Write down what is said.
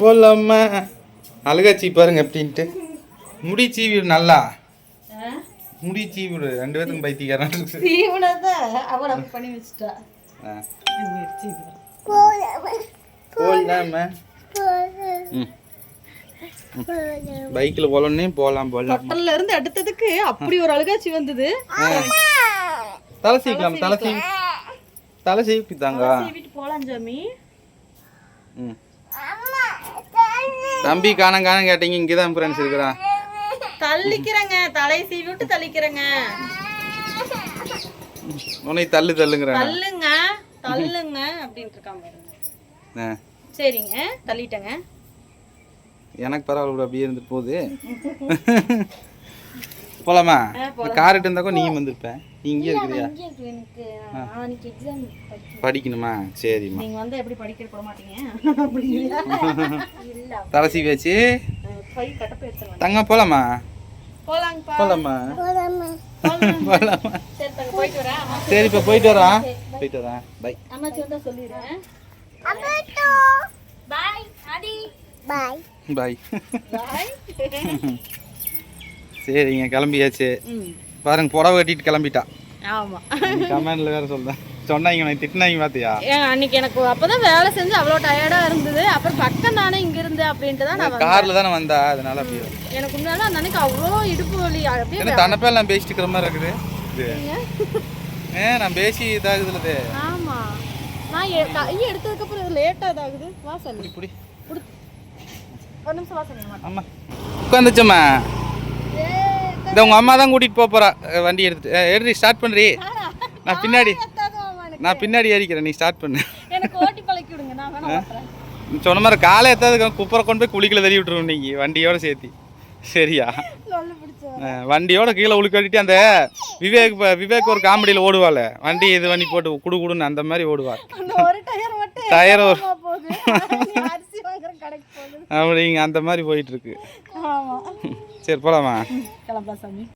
போடலாமா அழுகாச்சி பாருங்க எப்படின்ட்டு முடி சீவி விடு நல்லா. முடி சீவி விடு. ரெண்டு பேத்துக்கும் பைத்தியக்காரன். தீவனத்தை அவள் அப்படி பண்ணி வச்சுட்டா. ஆ. சீக்கிரம் போடலாமா ம். பைக்கில் போகலன்னே போகலாம் போகலாம். தொட்டல்ல இருந்து அடுத்ததுக்கு அப்படி ஒரு அழுகாச்சி வந்தது. தலை சீக்கலாம் தலை சீவி. தலை சீவி. தாங்க சீவிட்டு போலாம் ஜாமி. ம். தம்பி காணம் காணம் கேட்டீங்க. இங்கே தான் ஃப்ரெண்ட்ஸ் இருக்கிறான் தள்ளிக்கிறேங்க. தலையை சீவி விட்டு தள்ளிக்கிறேங்க. உன்னை தள்ளு தள்ளுங்கிறான்? தள்ளுங்க தள்ளுங்க அப்படின்ட்டு இருக்காம ஆ. சரிங்க தள்ளிட்டேங்க. எனக்கு பரவாயில்ல அப்படியே இருந்துட்டு போகுது. போலாமா? கார் எடுத்து இருந்தாக்கோ நீயும் வந்திருப்ப. நீ இங்கே இருக்கிறியா எனக்கு. நாளைக்கு எக்ஸாம் படிக்கணுமா. சரிம்மா. நீங்க வந்து எப்படி படிக்க போட மாட்டீங்க? அப்படி இல்ல. தலை சீவி வச்சு பை கட்டப்பை எடுத்துருவாங்க தங்க போலாமா? போலாங்கப்பா. போலாமா? போலாமா? சரி தங்க போயிட்டு வரேன். அம்மா சரி இப்போ போயிட்டு வரேன். பை. அம்மாச்சி வந்தா சொல்லிடுறேன். பாய் சரிங்க கிளம்பியாச்சு. பாருங்க புடவை கட்டிட்டு கிளம்பிட்டா. ஆமா. கமெண்ட்ல வேற சொல்றேன் சொன்னாங்க நான் திட்டினாங்க பாத்தியா? ஏன் அன்னைக்கு எனக்கு அப்பதான் வேலை செஞ்சு அவ்வளோ டயர்டா இருந்தது. அப்புறம் பக்கம் தானே இங்க இருந்து அப்படின்ட்டு தான் நான். கார்ல தானே வந்தா அதனால அப்படியே. எனக்கு உண்மையால அந்த அன்னைக்கு அவ்வளோ இடுப்பு வலி அப்படியே தன்னப்பே எல்லாம் பேசிட்டு இருக்கிற மாதிரி இருக்குது? இது. ஏ நான் பேசி இதாகுதுல இது. ஆமா. நான் எ- கை எடுத்ததுக்கு அப்புறம் லேட்டா இதாகுது. வாசல் இப்படி ஒரு நிமிஷம் வாசல் ஆமா. உட்காந்துச்சம்மா. இந்த உங்க அம்மா தான் கூட்டிட்டு போக போறா. அஹ் வண்டி எடுத்துட்டு. எடுடி ஸ்டார்ட் பண்றி. நான் பின்னாடி நான் பின்னாடி ஏறிக்கிறேன். நீ ஸ்டார்ட் பண்ணு. சொன்ன மாதிரி காலை எத்தாது குப்பரை கொண்டு போய் குளிக்கல தள்ளி விட்டுருவோம் நீங்க வண்டியோட சேர்த்தி. சரியா? வண்டியோட கீழே உளுக்க கட்டிட்டு அந்த விவேக் விவேக் ஒரு காமெடியில் ஓடுவாள். வண்டி இது பண்ணி போட்டு குடு குடுன்னு அந்த மாதிரி ஓடுவாள் டயர் ஒரு அப்படிங்க அந்த மாதிரி போயிட்டு இருக்கு. சரி போலாமா கிளம்பலாம் சாமி